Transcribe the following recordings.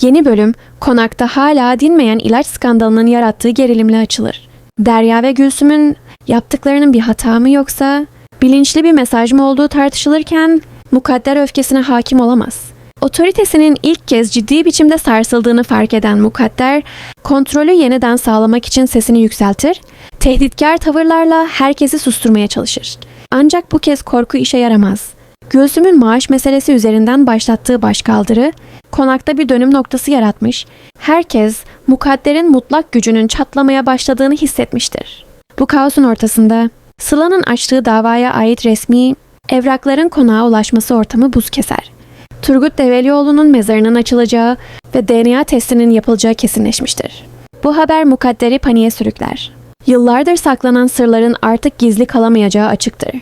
Yeni bölüm, konakta hala dinmeyen ilaç skandalının yarattığı gerilimle açılır. Derya ve Gülsüm'ün yaptıklarının bir hata mı yoksa bilinçli bir mesaj mı olduğu tartışılırken mukadder öfkesine hakim olamaz. Otoritesinin ilk kez ciddi biçimde sarsıldığını fark eden mukadder, kontrolü yeniden sağlamak için sesini yükseltir, tehditkar tavırlarla herkesi susturmaya çalışır. Ancak bu kez korku işe yaramaz. Gülsüm'ün maaş meselesi üzerinden başlattığı başkaldırı, konakta bir dönüm noktası yaratmış, herkes mukadderin mutlak gücünün çatlamaya başladığını hissetmiştir. Bu kaosun ortasında Sıla'nın açtığı davaya ait resmi evrakların konağa ulaşması ortamı buz keser. Turgut Develioğlu'nun mezarının açılacağı ve DNA testinin yapılacağı kesinleşmiştir. Bu haber mukadderi paniğe sürükler. Yıllardır saklanan sırların artık gizli kalamayacağı açıktır.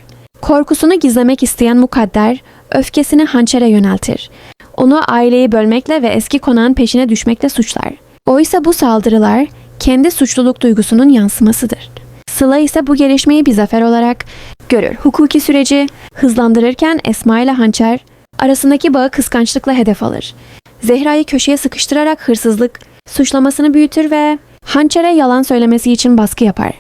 Korkusunu gizlemek isteyen mukadder, öfkesini hançere yöneltir. Onu aileyi bölmekle ve eski konağın peşine düşmekle suçlar. Oysa bu saldırılar kendi suçluluk duygusunun yansımasıdır. Sıla ise bu gelişmeyi bir zafer olarak görür. Hukuki süreci hızlandırırken Esma ile Hançer arasındaki bağı kıskançlıkla hedef alır. Zehra'yı köşeye sıkıştırarak hırsızlık suçlamasını büyütür ve Hançer'e yalan söylemesi için baskı yapar.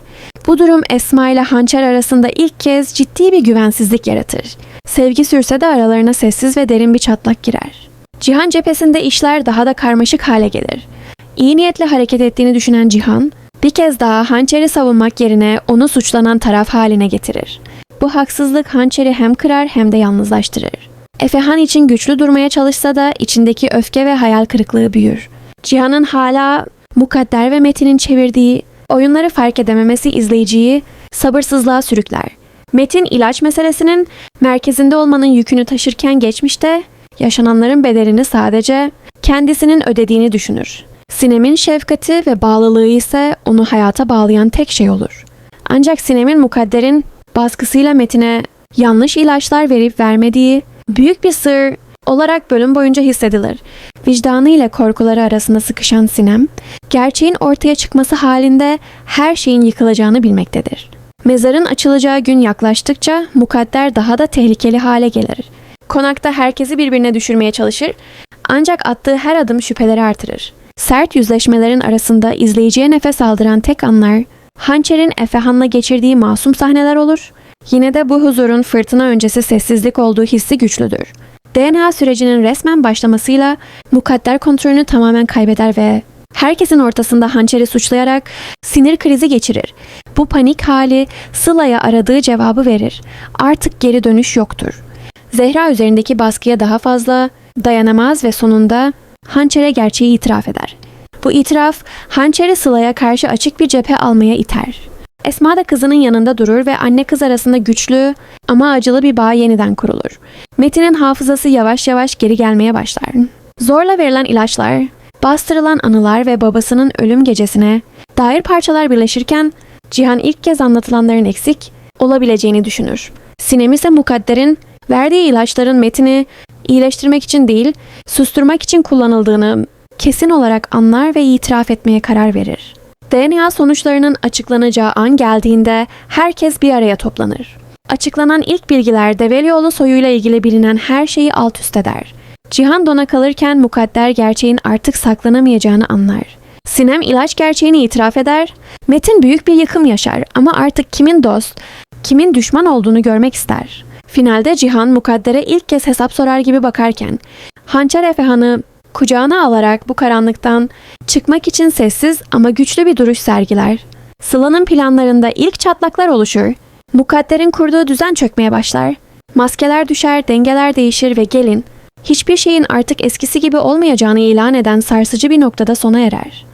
Bu durum Esma ile Hançer arasında ilk kez ciddi bir güvensizlik yaratır. Sevgi sürse de aralarına sessiz ve derin bir çatlak girer. Cihan cephesinde işler daha da karmaşık hale gelir. İyi niyetle hareket ettiğini düşünen Cihan, bir kez daha Hançer'i savunmak yerine onu suçlanan taraf haline getirir. Bu haksızlık Hançer'i hem kırar hem de yalnızlaştırır. Efehan için güçlü durmaya çalışsa da içindeki öfke ve hayal kırıklığı büyür. Cihan'ın hala Mukadder ve Metin'in çevirdiği oyunları fark edememesi izleyiciyi sabırsızlığa sürükler. Metin ilaç meselesinin merkezinde olmanın yükünü taşırken geçmişte yaşananların bedelini sadece kendisinin ödediğini düşünür. Sinem'in şefkati ve bağlılığı ise onu hayata bağlayan tek şey olur. Ancak Sinem'in mukadderin baskısıyla Metin'e yanlış ilaçlar verip vermediği büyük bir sır olarak bölüm boyunca hissedilir. Vicdanı ile korkuları arasında sıkışan Sinem, gerçeğin ortaya çıkması halinde her şeyin yıkılacağını bilmektedir. Mezarın açılacağı gün yaklaştıkça mukadder daha da tehlikeli hale gelir. Konakta herkesi birbirine düşürmeye çalışır ancak attığı her adım şüpheleri artırır. Sert yüzleşmelerin arasında izleyiciye nefes aldıran tek anlar, Hançer'in Efehan'la geçirdiği masum sahneler olur. Yine de bu huzurun fırtına öncesi sessizlik olduğu hissi güçlüdür. DNA sürecinin resmen başlamasıyla mukadder kontrolünü tamamen kaybeder ve herkesin ortasında hançeri suçlayarak sinir krizi geçirir. Bu panik hali Sıla'ya aradığı cevabı verir. Artık geri dönüş yoktur. Zehra üzerindeki baskıya daha fazla dayanamaz ve sonunda hançere gerçeği itiraf eder. Bu itiraf hançeri Sıla'ya karşı açık bir cephe almaya iter. Esma da kızının yanında durur ve anne kız arasında güçlü ama acılı bir bağ yeniden kurulur. Metin'in hafızası yavaş yavaş geri gelmeye başlar. Zorla verilen ilaçlar, bastırılan anılar ve babasının ölüm gecesine dair parçalar birleşirken Cihan ilk kez anlatılanların eksik olabileceğini düşünür. Sinem ise mukadderin verdiği ilaçların Metin'i iyileştirmek için değil, susturmak için kullanıldığını kesin olarak anlar ve itiraf etmeye karar verir. DNA sonuçlarının açıklanacağı an geldiğinde herkes bir araya toplanır. Açıklanan ilk bilgiler Develioğlu soyuyla ilgili bilinen her şeyi alt üst eder. Cihan dona kalırken mukadder gerçeğin artık saklanamayacağını anlar. Sinem ilaç gerçeğini itiraf eder. Metin büyük bir yıkım yaşar ama artık kimin dost, kimin düşman olduğunu görmek ister. Finalde Cihan mukaddere ilk kez hesap sorar gibi bakarken Hançer Efehan'ı kucağına alarak bu karanlıktan çıkmak için sessiz ama güçlü bir duruş sergiler. Sıla'nın planlarında ilk çatlaklar oluşur. Mukadder'in kurduğu düzen çökmeye başlar. Maskeler düşer, dengeler değişir ve gelin hiçbir şeyin artık eskisi gibi olmayacağını ilan eden sarsıcı bir noktada sona erer.